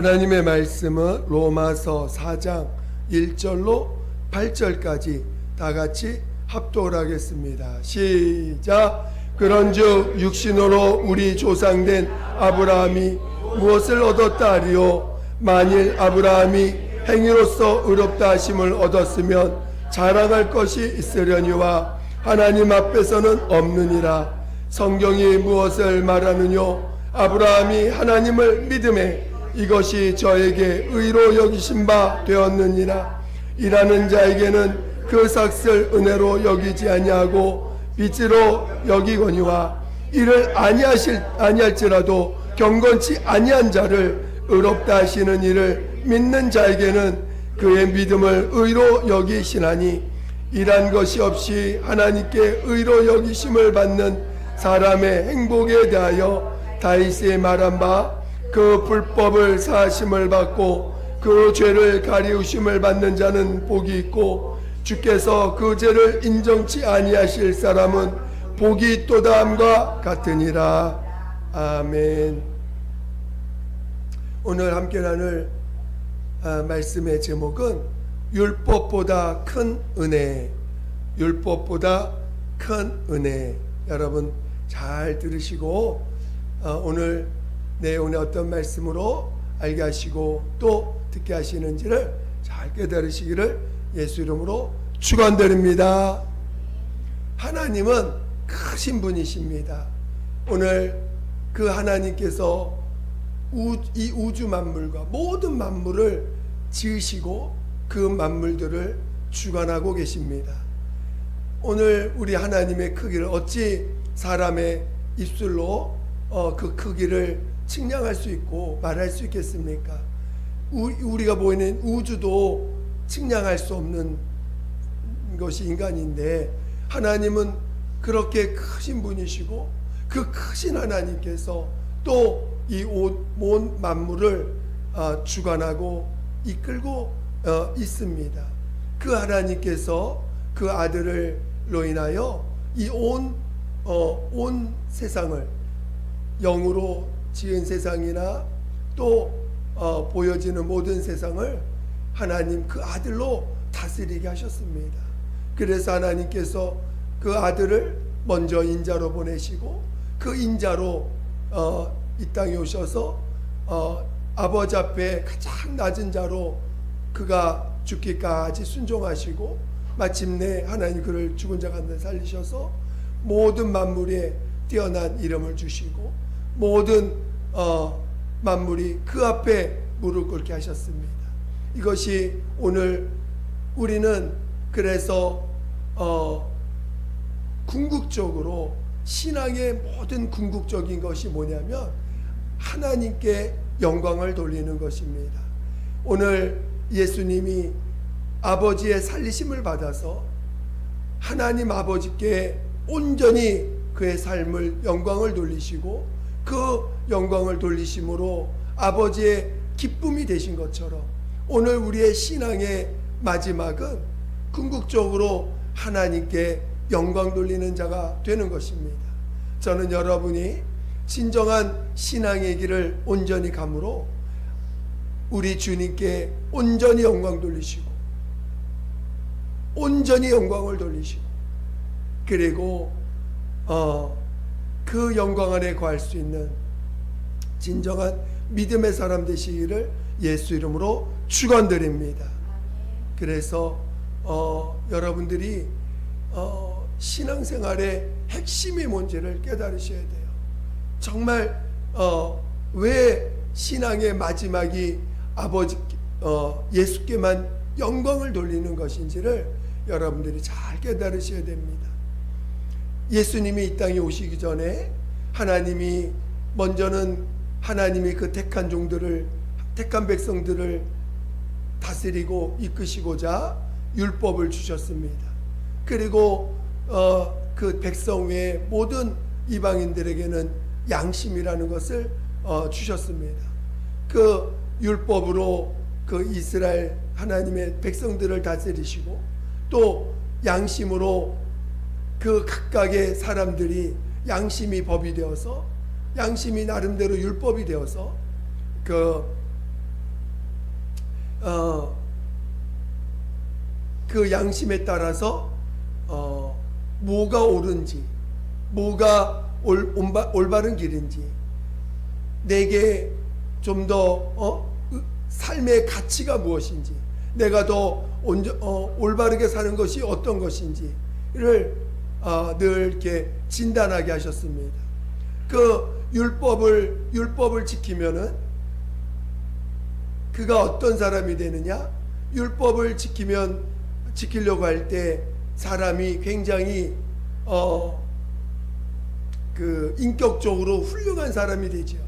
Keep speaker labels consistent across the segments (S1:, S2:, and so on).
S1: 하나님의 말씀은 로마서 4장 1절로 8절까지 다 같이 합독을 하겠습니다. 시작. 그런즉 육신으로 우리 조상된 아브라함이 무엇을 얻었다 하리요 만일 아브라함이 행위로서 의롭다 하심을 얻었으면 자랑할 것이 있으려니와 하나님 앞에서는 없느니라 성경이 무엇을 말하느뇨 아브라함이 하나님을 믿음에 이것이 저에게 의로 여기신 바 되었느니라. 일하는 자에게는 그 삭슬 은혜로 여기지 아니하고 빚으로 여기거니와 이를 아니하실 아니할지라도 경건치 아니한 자를 의롭다 하시는 이를 믿는 자에게는 그의 믿음을 의로 여기시나니 일한 것이 없이 하나님께 의로 여기심을 받는 사람의 행복에 대하여 다윗이 말한 바 그 불법을 사하심을 받고 그 죄를 가리우심을 받는 자는 복이 있고 주께서 그 죄를 인정치 아니하실 사람은 복이 있도다함과 같으니라. 아멘. 오늘 함께 나눌 아, 말씀의 제목은 율법보다 큰 은혜. 율법보다 큰 은혜. 여러분 잘 들으시고 어, 오늘 내용의 어떤 말씀으로 알게 하시고 또 듣게 하시는지를 잘 깨달으시기를 예수 이름으로 축원드립니다. 하나님은 크신 분이십니다. 오늘 그 하나님께서 우, 이 우주 만물과 모든 만물을 지으시고 그 만물들을 주관하고 계십니다. 오늘 우리 하나님의 크기를 어찌 사람의 입술로 어, 그 크기를 측량할 수 있고 말할 수 있겠습니까? 우리, 우리가 보이는 우주도 측량할 수 없는 것이 인간인데 하나님은 그렇게 크신 분이시고 그 크신 하나님께서 또 이 온 만물을 어, 주관하고 이끌고 어, 있습니다. 그 하나님께서 그 아들을로 인하여 이온 어, 온 세상을 영으로 지은 세상이나 또 어, 보여지는 모든 세상을 하나님 그 아들로 다스리게 하셨습니다. 그래서 하나님께서 그 아들을 먼저 인자로 보내시고 그 인자로 어, 이 땅에 오셔서 어, 아버지 앞에 가장 낮은 자로 그가 죽기까지 순종하시고 마침내 하나님 그를 죽은 자 가운데 살리셔서 모든 만물에 뛰어난 이름을 주시고 모든 어, 만물이 그 앞에 무릎 꿇게 하셨습니다. 이것이 오늘 우리는 그래서 어, 궁극적으로 신앙의 모든 궁극적인 것이 뭐냐면 하나님께 영광을 돌리는 것입니다. 오늘 예수님이 아버지의 살리심을 받아서 하나님 아버지께 온전히 그의 삶을 영광을 돌리시고 그 영광을 돌리심으로 아버지의 기쁨이 되신 것처럼 오늘 우리의 신앙의 마지막은 궁극적으로 하나님께 영광 돌리는 자가 되는 것입니다. 저는 여러분이 진정한 신앙의 길을 온전히 감으로 우리 주님께 온전히 영광 돌리시고 온전히 영광을 돌리시고 그리고 어, 그 영광 안에 거할 수 있는 진정한 믿음의 사람 되시기를 예수 이름으로 축원드립니다. 그래서 어, 여러분들이 어, 신앙생활의 핵심이 뭔지를 깨달으셔야 돼요. 정말 어, 왜 신앙의 마지막이 아버지 어, 예수께만 영광을 돌리는 것인지를 여러분들이 잘 깨달으셔야 됩니다. 예수님이 이 땅에 오시기 전에 하나님이 먼저는 하나님이 그 택한 종들을 택한 백성들을 다스리고 이끄시고자 율법을 주셨습니다. 그리고 어, 그 백성 외에 모든 이방인들에게는 양심이라는 것을 어, 주셨습니다. 그 율법으로 그 이스라엘 하나님의 백성들을 다스리시고 또 양심으로 그 각각의 사람들이 양심이 법이 되어서 양심이 나름대로 율법이 되어서 그 어, 그 양심에 따라서 어, 뭐가 옳은지, 뭐가 올, 온바, 올바 른 길인지, 내게 좀더 어? 으- 삶의 가치가 무엇인지, 내가 더 온전, 어, 올바르게 사는 것이 어떤 것인지를 어, 늘 이렇게 진단하게 하셨습니다. 그 율법을 율법을 지키면은 그가 어떤 사람이 되느냐? 율법을 지키면 지키려고 할 때 사람이 굉장히 어 그 인격적으로 훌륭한 사람이 되죠.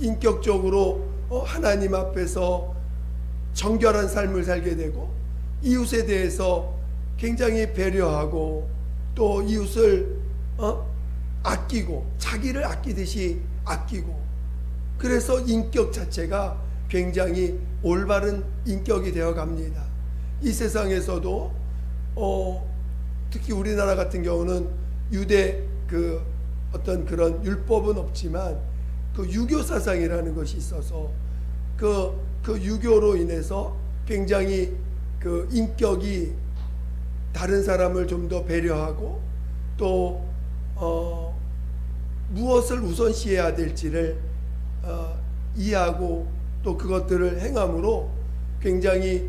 S1: 인격적으로 어, 하나님 앞에서 정결한 삶을 살게 되고 이웃에 대해서 굉장히 배려하고 또 이웃을 어? 아끼고 자기를 아끼듯이 아끼고 그래서 인격 자체가 굉장히 올바른 인격이 되어 갑니다. 이 세상에서도 어, 특히 우리나라 같은 경우는 유대 그 어떤 그런 율법은 없지만 그 유교 사상이라는 것이 있어서 그, 그 유교로 인해서 굉장히 그 인격이 다른 사람을 좀 더 배려하고 또 어, 무엇을 우선시해야 될지를 어, 이해하고 또 그것들을 행함으로 굉장히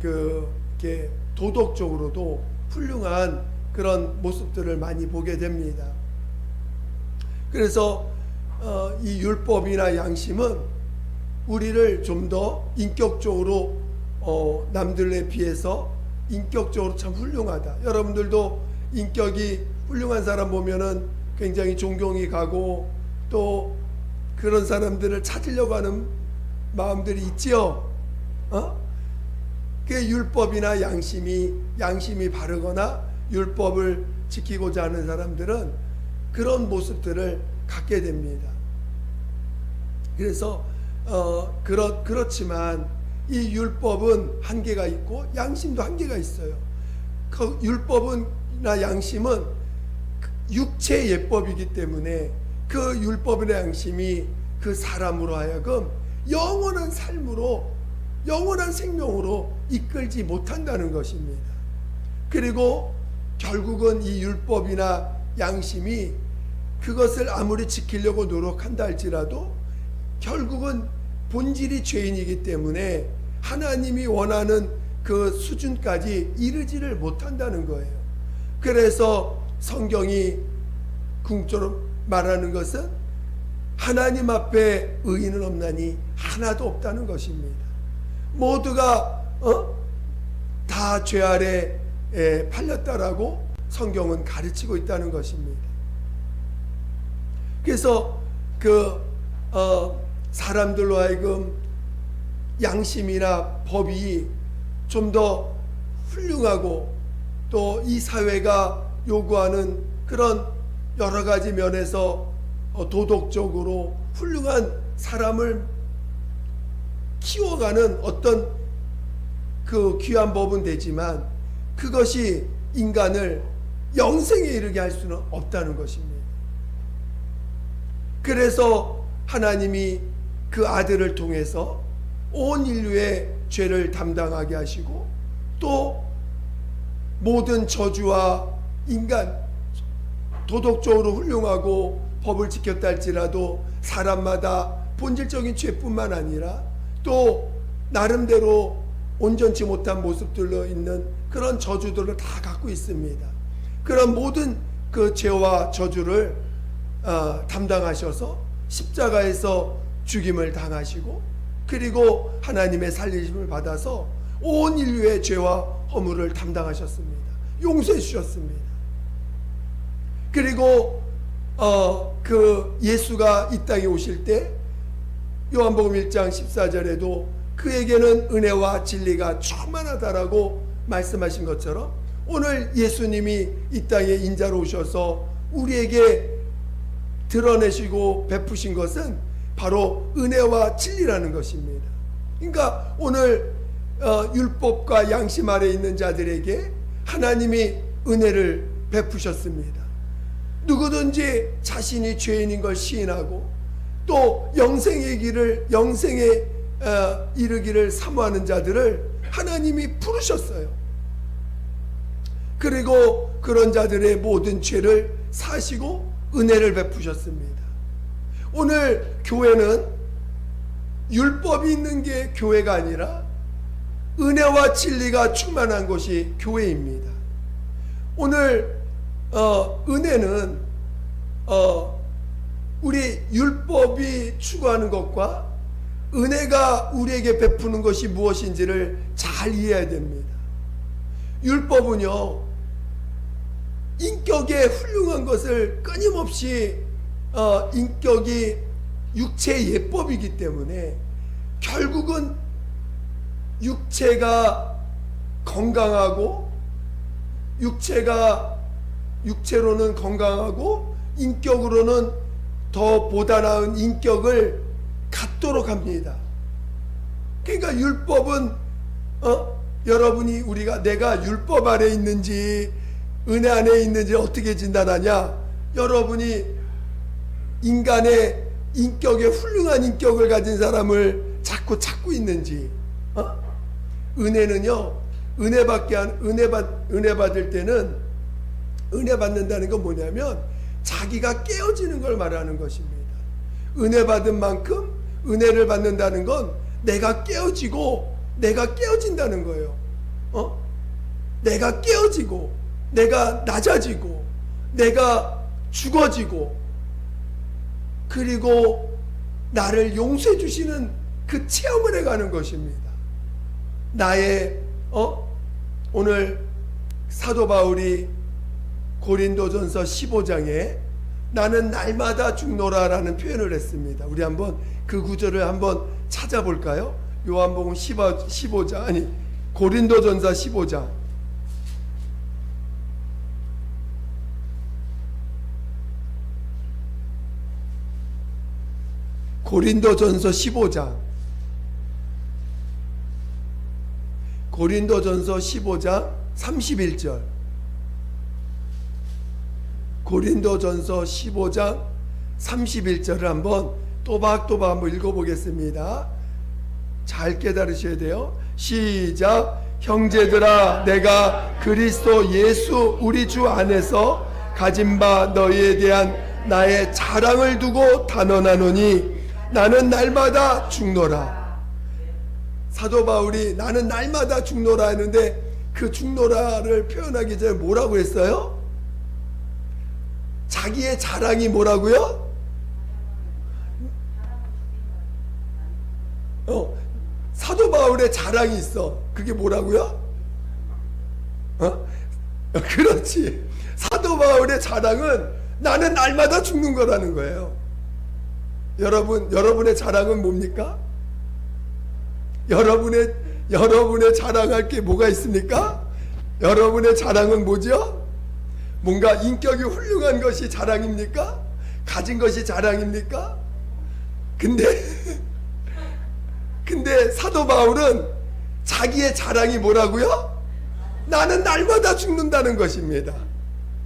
S1: 그 이렇게 도덕적으로도 훌륭한 그런 모습들을 많이 보게 됩니다. 그래서 어, 이 율법이나 양심은 우리를 좀 더 인격적으로 어, 남들에 비해서 인격적으로 참 훌륭하다. 여러분들도 인격이 훌륭한 사람 보면은 굉장히 존경이 가고 또 그런 사람들을 찾으려고 하는 마음들이 있지요. 어? 그 율법이나 양심이 양심이 바르거나 율법을 지키고자 하는 사람들은 그런 모습들을 갖게 됩니다. 그래서 어 그렇 그렇지만 이 율법은 한계가 있고 양심도 한계가 있어요. 그 율법은나 양심은 육체 예법이기 때문에 그 율법이나 양심이 그 사람으로 하여금 영원한 삶으로 영원한 생명으로 이끌지 못한다는 것입니다. 그리고 결국은 이 율법이나 양심이 그것을 아무리 지키려고 노력한다 할지라도 결국은 본질이 죄인이기 때문에 하나님이 원하는 그 수준까지 이르지를 못한다는 거예요. 그래서 성경이 궁조로 말하는 것은 하나님 앞에 의인은 없나니 하나도 없다는 것입니다. 모두가 어? 다 죄 아래 에 팔렸다라고 성경은 가르치고 있다는 것입니다. 그래서 그 어, 사람들로 하여금 양심이나 법이 좀 더 훌륭하고 또 이 사회가 요구하는 그런 여러 가지 면에서 어, 도덕적으로 훌륭한 사람을 키워가는 어떤 그 귀한 법은 되지만 그것이 인간을 영생에 이르게 할 수는 없다는 것입니다. 그래서 하나님이 그 아들을 통해서 온 인류의 죄를 담당하게 하시고 또 모든 저주와 인간 도덕적으로 훌륭하고 법을 지켰다 할지라도 사람마다 본질적인 죄뿐만 아니라 또 나름대로 온전치 못한 모습들로 있는 그런 저주들을 다 갖고 있습니다. 그런 모든 그 죄와 저주를 어, 담당하셔서 십자가에서 죽임을 당하시고 그리고 하나님의 살리심을 받아서 온 인류의 죄와 허물을 담당하셨습니다. 용서해 주셨습니다. 그리고 어, 그 예수가 이 땅에 오실 때 요한복음 1장 14절에도 그에게는 은혜와 진리가 충만하다라고 말씀하신 것처럼 오늘 예수님이 이 땅에 인자로 오셔서 우리에게 드러내시고 베푸신 것은 바로 은혜와 진리라는 것입니다. 그러니까 오늘 어, 율법과 양심 아래 있는 자들에게 하나님이 은혜를 베푸셨습니다. 누구든지 자신이 죄인인 걸 시인하고 또 영생의 길을 영생의 어, 이르기를 사모하는 자들을 하나님이 부르셨어요. 그리고 그런 자들의 모든 죄를 사시고 은혜를 베푸셨습니다. 오늘 교회는 율법이 있는 게 교회가 아니라 은혜와 진리가 충만한 것이 교회입니다. 오늘 어, 은혜는 어, 우리 율법이 추구하는 것과 은혜가 우리에게 베푸는 것이 무엇인지를 잘 이해해야 됩니다. 율법은요, 인격의 훌륭한 것을 끊임없이 어, 인격이 육체의 예법이기 때문에 결국은 육체가 건강하고 육체가 육체로는 건강하고 인격으로는 더 보다 나은 인격을 갖도록 합니다. 그러니까 율법은 어? 여러분이 우리가 내가 율법 아래 있는지 은혜 안에 있는지 어떻게 진단하냐? 여러분이 인간의 인격에 훌륭한 인격을 가진 사람을 자꾸 찾고 있는지 어? 은혜는요 은혜 받게 한 은혜 받 은혜 받을 때는 은혜 받는다는 건 뭐냐면 자기가 깨어지는 걸 말하는 것입니다. 은혜 받은 만큼 은혜를 받는다는 건 내가 깨어지고 내가 깨어진다는 거예요. 어? 내가 깨어지고 내가 낮아지고 내가 죽어지고 그리고 나를 용서해 주시는 그 체험을 해가는 것입니다. 나의 어 오늘 사도 바울이 고린도전서 15장에 나는 날마다 죽노라라는 표현을 했습니다. 우리 한번 그 구절을 한번 찾아볼까요? 요한복음 15, 15장 아니 고린도전서 15장 고린도전서 15장 고린도전서 15장 31절 고린도전서 15장 31절을 한번 또박또박 한번 읽어보겠습니다. 잘 깨달으셔야 돼요. 시작. 형제들아, 내가 그리스도 예수 우리 주 안에서 가진 바 너희에 대한 나의 자랑을 두고 단언하노니 나는 날마다 죽노라. 사도 바울이 나는 날마다 죽노라 했는데 그 죽노라를 표현하기 전에 뭐라고 했어요? 자기의 자랑이 뭐라고요? 어, 사도 바울의 자랑이 있어. 그게 뭐라고요? 어? 그렇지. 사도 바울의 자랑은 나는 날마다 죽는 거라는 거예요. 여러분, 여러분의 자랑은 뭡니까? 여러분의 여러분의 자랑할 게 뭐가 있습니까? 여러분의 자랑은 뭐죠? 뭔가 인격이 훌륭한 것이 자랑입니까? 가진 것이 자랑입니까? 근데 근데 사도 바울은 자기의 자랑이 뭐라고요? 나는 날마다 죽는다는 것입니다.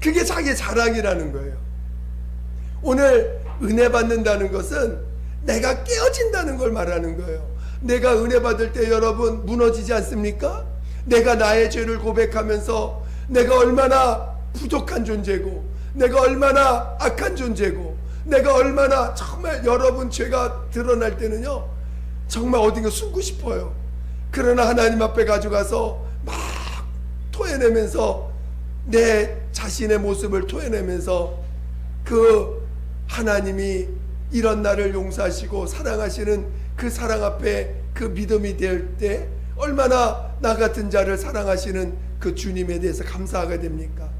S1: 그게 자기의 자랑이라는 거예요. 오늘 은혜 받는다는 것은 내가 깨어진다는 걸 말하는 거예요. 내가 은혜 받을 때 여러분 무너지지 않습니까? 내가 나의 죄를 고백하면서 내가 얼마나 부족한 존재고 내가 얼마나 악한 존재고 내가 얼마나 정말 여러분 죄가 드러날 때는요 정말 어딘가 숨고 싶어요 그러나 하나님 앞에 가져가서 막 토해내면서 내 자신의 모습을 토해내면서 그 하나님이 이런 나를 용서하시고 사랑하시는 그 사랑 앞에 그 믿음이 될 때 얼마나 나 같은 자를 사랑하시는 그 주님에 대해서 감사하게 됩니까?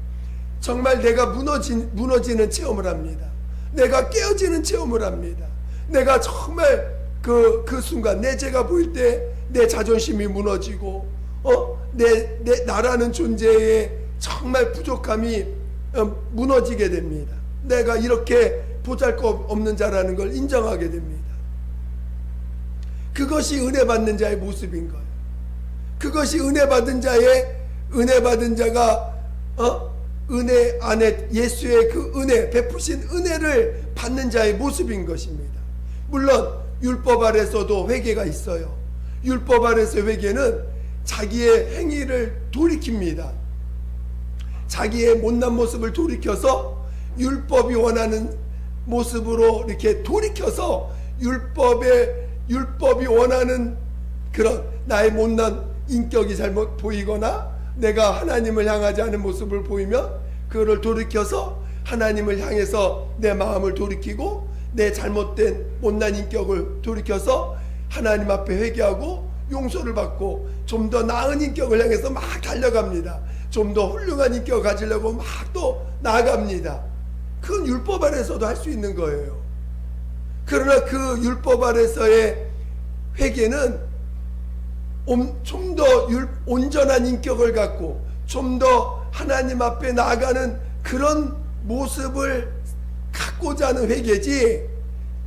S1: 정말 내가 무너진, 무너지는 체험을 합니다. 내가 깨어지는 체험을 합니다. 내가 정말 그, 그 순간 내 죄가 보일 때 내 자존심이 무너지고, 어? 내, 내, 나라는 존재에 정말 부족함이 어, 무너지게 됩니다. 내가 이렇게 보잘 것 없는 자라는 걸 인정하게 됩니다. 그것이 은혜 받는 자의 모습인 거예요. 그것이 은혜 받은 자의 은혜 받은 자가 어? 은혜 안에 예수의 그 은혜 베푸신 은혜를 받는 자의 모습인 것입니다. 물론 율법 아래서도 회개가 있어요. 율법 아래서 회개는 자기의 행위를 돌이킵니다. 자기의 못난 모습을 돌이켜서 율법이 원하는 모습으로 이렇게 돌이켜서 율법의 율법이 원하는 그런 나의 못난 인격이 잘못 보이거나 내가 하나님을 향하지 않은 모습을 보이면 그거를 돌이켜서 하나님을 향해서 내 마음을 돌이키고 내 잘못된 못난 인격을 돌이켜서 하나님 앞에 회개하고 용서를 받고 좀 더 나은 인격을 향해서 막 달려갑니다. 좀 더 훌륭한 인격을 가지려고 막 또 나아갑니다. 그건 율법 아래서도 할 수 있는 거예요. 그러나 그 율법 아래서의 회개는 좀 더 온전한 인격을 갖고 좀 더 하나님 앞에 나아가는 그런 모습을 갖고자 하는 회개지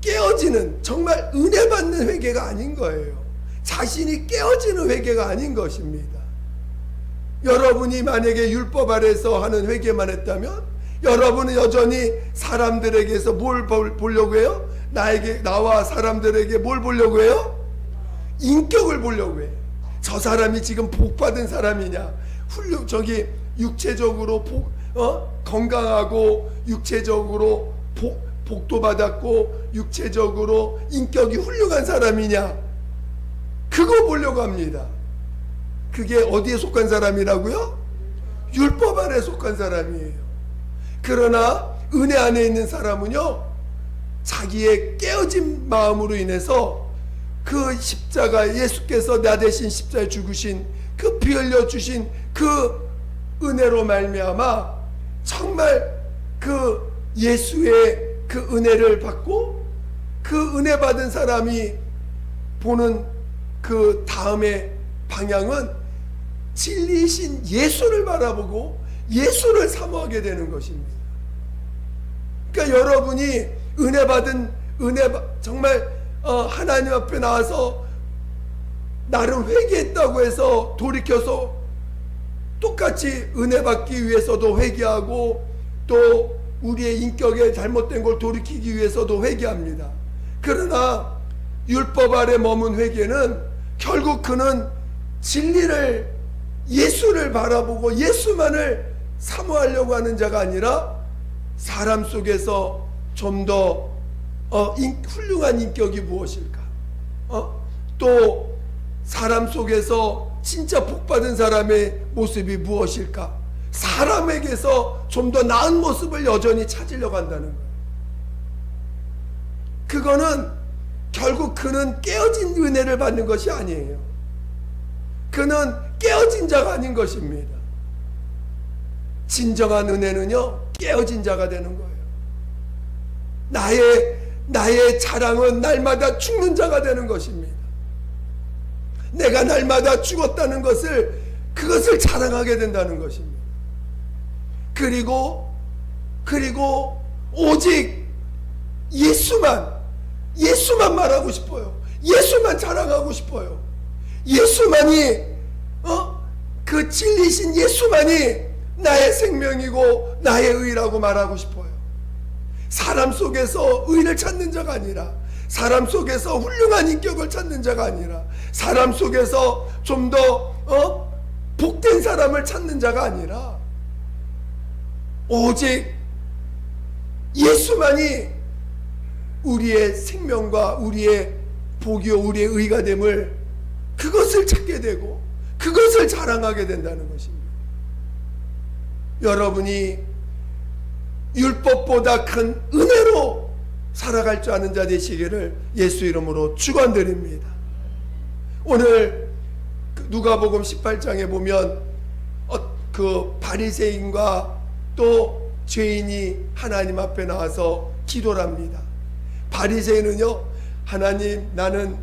S1: 깨어지는 정말 은혜 받는 회개가 아닌 거예요. 자신이 깨어지는 회개가 아닌 것입니다. 여러분이 만약에 율법 아래서 하는 회개만 했다면 여러분은 여전히 사람들에게서 뭘 볼- 보려고 해요? 나에게 나와 사람들에게 뭘 보려고 해요? 인격을 보려고 해. 저 사람이 지금 복 받은 사람이냐? 훌륭 저기 육체적으로 복, 어? 건강하고 육체적으로 복, 복도 받았고 육체적으로 인격이 훌륭한 사람이냐? 그거 보려고 합니다. 그게 어디에 속한 사람이라고요? 율법 안에 속한 사람이에요. 그러나 은혜 안에 있는 사람은요, 자기의 깨어진 마음으로 인해서 그 십자가 예수께서 나 대신 십자에 죽으신 그 피 흘려 주신 그 은혜로 말미암아 정말 그 예수의 그 은혜를 받고 그 은혜 받은 사람이 보는 그 다음의 방향은 진리이신 예수를 바라보고 예수를 사모하게 되는 것입니다. 그러니까 여러분이 은혜 받은 은혜 받- 정말 어, 하나님 앞에 나와서 나를 회개했다고 해서 돌이켜서 똑같이 은혜 받기 위해서도 회개하고 또 우리의 인격에 잘못된 걸 돌이키기 위해서도 회개합니다. 그러나 율법 아래 머문 회개는 결국 그는 진리를 예수를 바라보고 예수만을 사모하려고 하는 자가 아니라 사람 속에서 좀더 어, 인- 훌륭한 인격이 무엇일까? 어? 또 사람 속에서 진짜 복받은 사람의 모습이 무엇일까? 사람에게서 좀 더 나은 모습을 여전히 찾으려고 한다는. 그거는 결국 그는 깨어진 은혜를 받는 것이 아니에요. 그는 깨어진 자가 아닌 것입니다. 진정한 은혜는요, 깨어진 자가 되는 거예요. 나의, 나의 자랑은 날마다 죽는 자가 되는 것입니다. 내가 날마다 죽었다는 것을, 그것을 자랑하게 된다는 것입니다. 그리고, 그리고 오직 예수만, 예수만 말하고 싶어요. 예수만 자랑하고 싶어요. 예수만이, 어? 그 진리신 예수만이 나의 생명이고 나의 의라고 말하고 싶어요. 사람 속에서 의를 찾는 자가 아니라 사람 속에서 훌륭한 인격을 찾는 자가 아니라 사람 속에서 좀더 어? 복된 사람을 찾는 자가 아니라 오직 예수만이 우리의 생명과 우리의 복이요 우리의 의가 됨을 그것을 찾게 되고 그것을 자랑하게 된다는 것입니다. 여러분이 율법보다 큰 은혜로 살아갈 줄 아는 자 되시기를 예수 이름으로 축원드립니다. 오늘 그 누가복음 18장에 보면 어, 그 바리새인과 또 죄인이 하나님 앞에 나와서 기도를 합니다. 바리새인은요 하나님 나는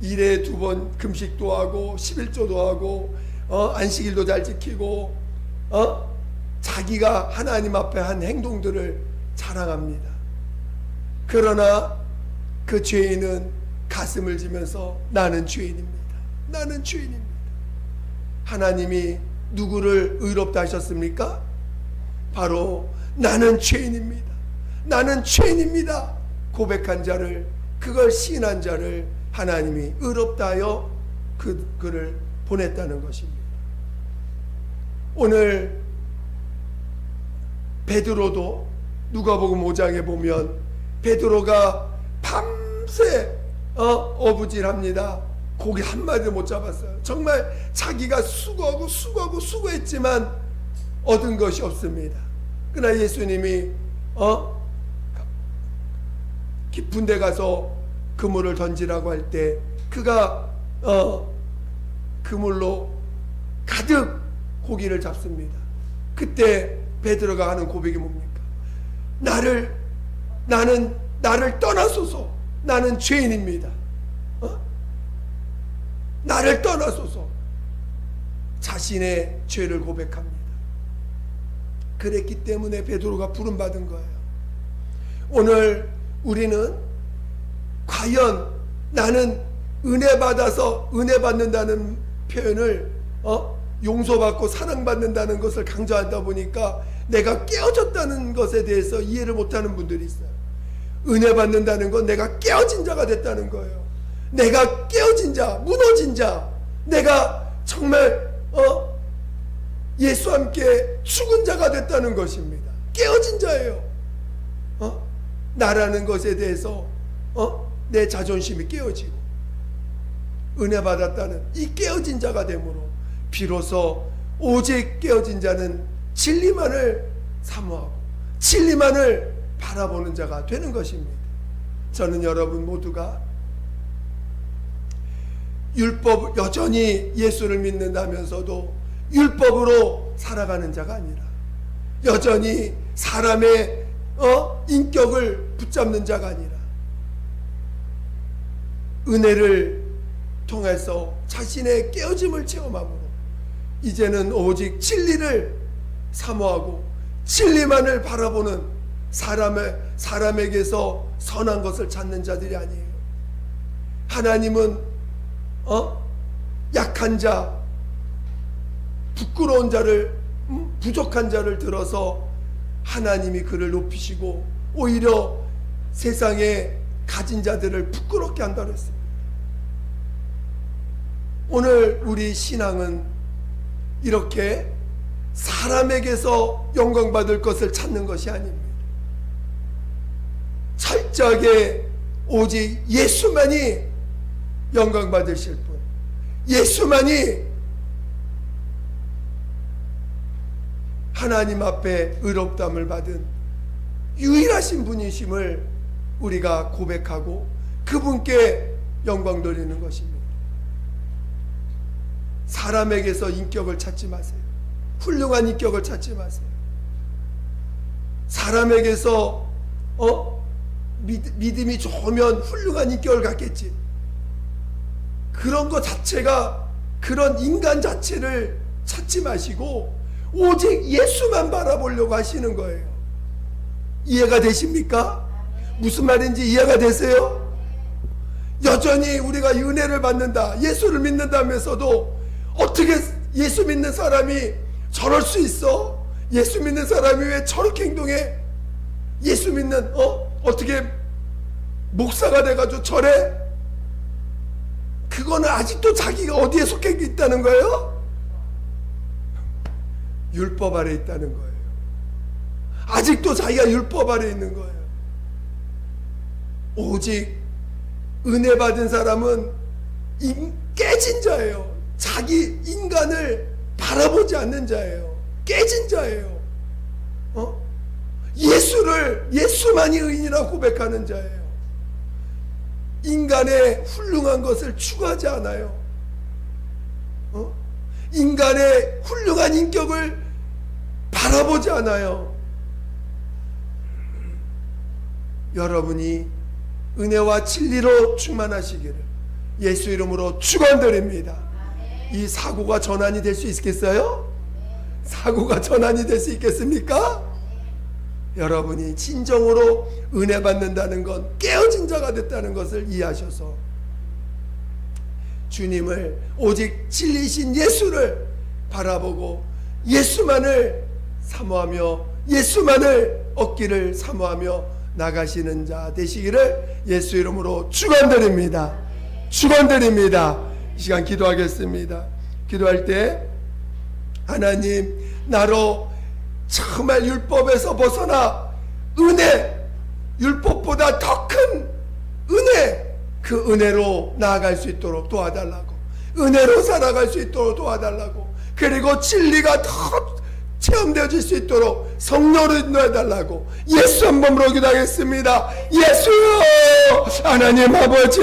S1: 일에 두 번 금식도 하고 11조도 하고 어, 안식일도 잘 지키고 어? 자기가 하나님 앞에 한 행동들을 자랑합니다. 그러나 그 죄인은 가슴을 지면서 나는 죄인입니다. 나는 죄인입니다. 하나님이 누구를 의롭다 하셨습니까? 바로 나는 죄인입니다. 나는 죄인입니다. 고백한 자를 그걸 시인한 자를 하나님이 의롭다 하여 그 그를 보냈다는 것입니다. 오늘 베드로도 누가복음 5장에 보면 베드로가 밤새 어, 어부질합니다. 고기 한 마리도 못 잡았어요. 정말 자기가 수고하고 수고하고 수고했지만 얻은 것이 없습니다. 그러나 예수님이 어 깊은 데 가서 그물을 던지라고 할 때 그가 어 그물로 가득 고기를 잡습니다. 그때 베드로가 하는 고백이 뭡니까? 나를 나는 나를 떠나소서. 나는 죄인입니다. 어? 나를 떠나소서. 자신의 죄를 고백합니다. 그랬기 때문에 베드로가 부름 받은 거예요. 오늘 우리는 과연 나는 은혜 받아서 은혜 받는다는 표현을 어? 용서받고 사랑받는다는 것을 강조하다 보니까 내가 깨어졌다는 것에 대해서 이해를 못하는 분들이 있어요. 은혜 받는다는 건 내가 깨어진 자가 됐다는 거예요. 내가 깨어진 자, 무너진 자, 내가 정말 어? 예수와 함께 죽은 자가 됐다는 것입니다. 깨어진 자예요. 어? 나라는 것에 대해서 어? 내 자존심이 깨어지고 은혜 받았다는 이 깨어진 자가 되므로 비로소 오직 깨어진 자는 진리만을 사모하고 진리만을 바라보는 자가 되는 것입니다. 저는 여러분 모두가 율법 여전히 예수를 믿는다면서도 율법으로 살아가는 자가 아니라 여전히 사람의 어? 인격을 붙잡는 자가 아니라 은혜를 통해서 자신의 깨어짐을 체험함으로 이제는 오직 진리를 사모하고 진리만을 바라보는 사람의 사람에게서 선한 것을 찾는 자들이 아니에요. 하나님은 어 약한 자, 부끄러운 자를 음? 부족한 자를 들어서 하나님이 그를 높이시고 오히려 세상에 가진 자들을 부끄럽게 한다 그랬습니다. 오늘 우리 신앙은 이렇게 사람에게서 영광 받을 것을 찾는 것이 아닙니다. 철저하게 오직 예수만이 영광 받으실 분. 예수만이 하나님 앞에 의롭담을 받은 유일하신 분이심을 우리가 고백하고 그분께 영광 돌리는 것입니다. 사람에게서 인격을 찾지 마세요. 훌륭한 인격을 찾지 마세요. 사람에게서 어 믿, 믿음이 좋으면 훌륭한 인격을 갖겠지. 그런 것 자체가 그런 인간 자체를 찾지 마시고 오직 예수만 바라보려고 하시는 거예요. 이해가 되십니까? 무슨 말인지 이해가 되세요? 여전히 우리가 은혜를 받는다, 예수를 믿는다면서도 어떻게 예수 믿는 사람이 저럴 수 있어? 예수 믿는 사람이 왜 저렇게 행동해? 예수 믿는 어 어떻게 목사가 돼가지고 저래? 그거는 아직도 자기가 어디에 속해 있다는 거예요? 율법 아래 있다는 거예요. 아직도 자기가 율법 아래 있는 거예요. 오직 은혜 받은 사람은 인- 깨진 자예요. 자기 인간을 바라보지 않는 자예요. 깨진 자예요. 어? 예수를 예수만이 의인이라고 고백하는 자예요. 인간의 훌륭한 것을 추구하지 않아요. 어? 인간의 훌륭한 인격을 바라보지 않아요. 여러분이 은혜와 진리로 충만하시기를 예수 이름으로 축원드립니다. 이 사고가 전환이 될 수 있겠어요? 사고가 전환이 될 수 있겠습니까? 여러분이 진정으로 은혜 받는다는 건 깨어진 자가 됐다는 것을 이해하셔서 주님을 오직 진리신 예수를 바라보고 예수만을 사모하며 예수만을 얻기를 사모하며 나가시는 자 되시기를 예수 이름으로 축원드립니다. 축원드립니다. 이 시간 기도하겠습니다. 기도할 때 하나님 나로 정말 율법에서 벗어나 은혜 율법보다 더 큰 은혜 그 은혜로 나아갈 수 있도록 도와달라고 은혜로 살아갈 수 있도록 도와달라고 그리고 진리가 더 체험되어질 수 있도록 성령으로 인도해달라고 예수 한 번으로 기도하겠습니다. 예수요 하나님 아버지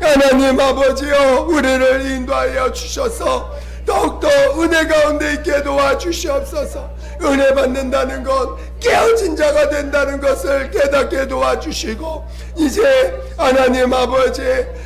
S1: 하나님 아버지요 우리를 인도하여 주셔서 더욱더 은혜 가운데 있게 도와주시옵소서 은혜 받는다는 건 깨어진 자가 된다는 것을 깨닫게 도와주시고 이제 하나님 아버지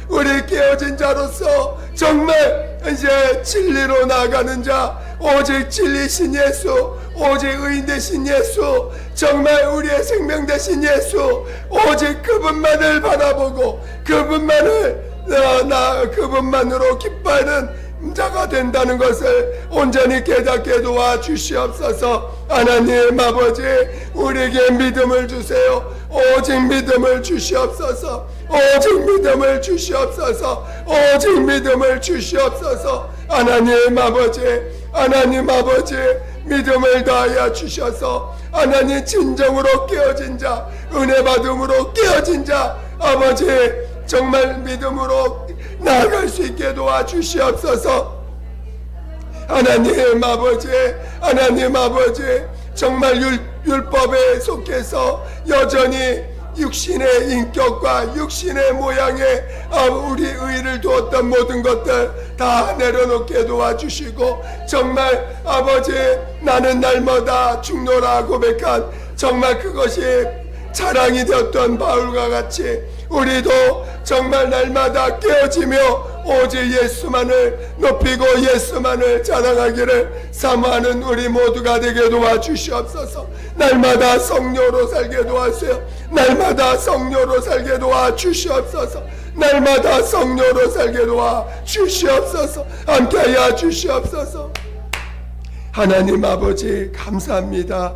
S1: 우리 깨어진 자로서 정말 이제 진리로 나가는 자 오직 진리신 예수 오직 의인 되신 예수 정말 우리의 생명 되신 예수 오직 그분만을 바라보고 그분만을 어, 나 그분만으로 기뻐하는 자가 된다는 것을 온전히 깨닫게 도와 주시옵소서. 하나님 아버지 우리에게 믿음을 주세요. 오직 믿음을 주시옵소서. 오직 믿음을 주시옵소서. 오직 믿음을 주시옵소서. 하나님 아버지 하나님 아버지 믿음을 다하여 주셔서 하나님 진정으로 깨어진 자 은혜 받음으로 깨어진 자 아버지 정말 믿음으로 나아갈 수 있게 도와주시옵소서. 하나님 아버지 하나님 아버지 정말 율, 율법에 속해서 여전히 육신의 인격과 육신의 모양에 아, 우리 의를 두었던 모든 것들 다 내려놓게 도와주시고 정말 아버지 나는 날마다 죽노라 고백한 정말 그것이 자랑이 되었던 바울과 같이 우리도 정말 날마다 깨어지며 오직 예수만을 높이고 예수만을 자랑하기를 사모하는 우리 모두가 되게 도와주시옵소서. 날마다 성녀로 살게 도와주세요. 날마다 성녀로 살게 도와주시옵소서. 날마다 성녀로 살게 도와주시옵소서. 함께하여 주시옵소서. 하나님 아버지 감사합니다.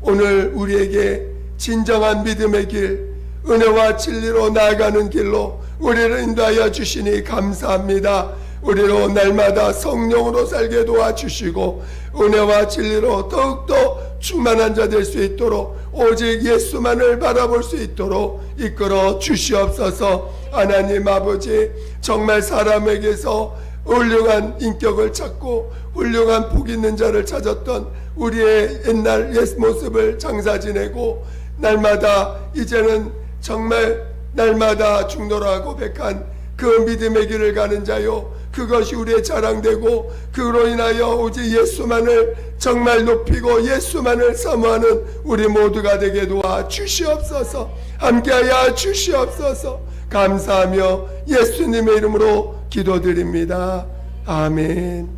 S1: 오늘 우리에게 진정한 믿음의 길, 은혜와 진리로 나아가는 길로 우리를 인도하여 주시니 감사합니다. 우리로 날마다 성령으로 살게 도와주시고 은혜와 진리로 더욱더 충만한 자 될 수 있도록 오직 예수만을 바라볼 수 있도록 이끌어 주시옵소서 하나님 아버지 정말 사람에게서 훌륭한 인격을 찾고 훌륭한 복 있는 자를 찾았던 우리의 옛날 옛 모습을 장사 지내고 날마다 이제는 정말 날마다 중노라 고백한 그 믿음의 길을 가는 자요. 그것이 우리의 자랑되고 그로 인하여 오직 예수만을 정말 높이고 예수만을 사모하는 우리 모두가 되게 도와 주시옵소서. 함께하여 주시옵소서. 감사하며 예수님의 이름으로 기도드립니다. 아멘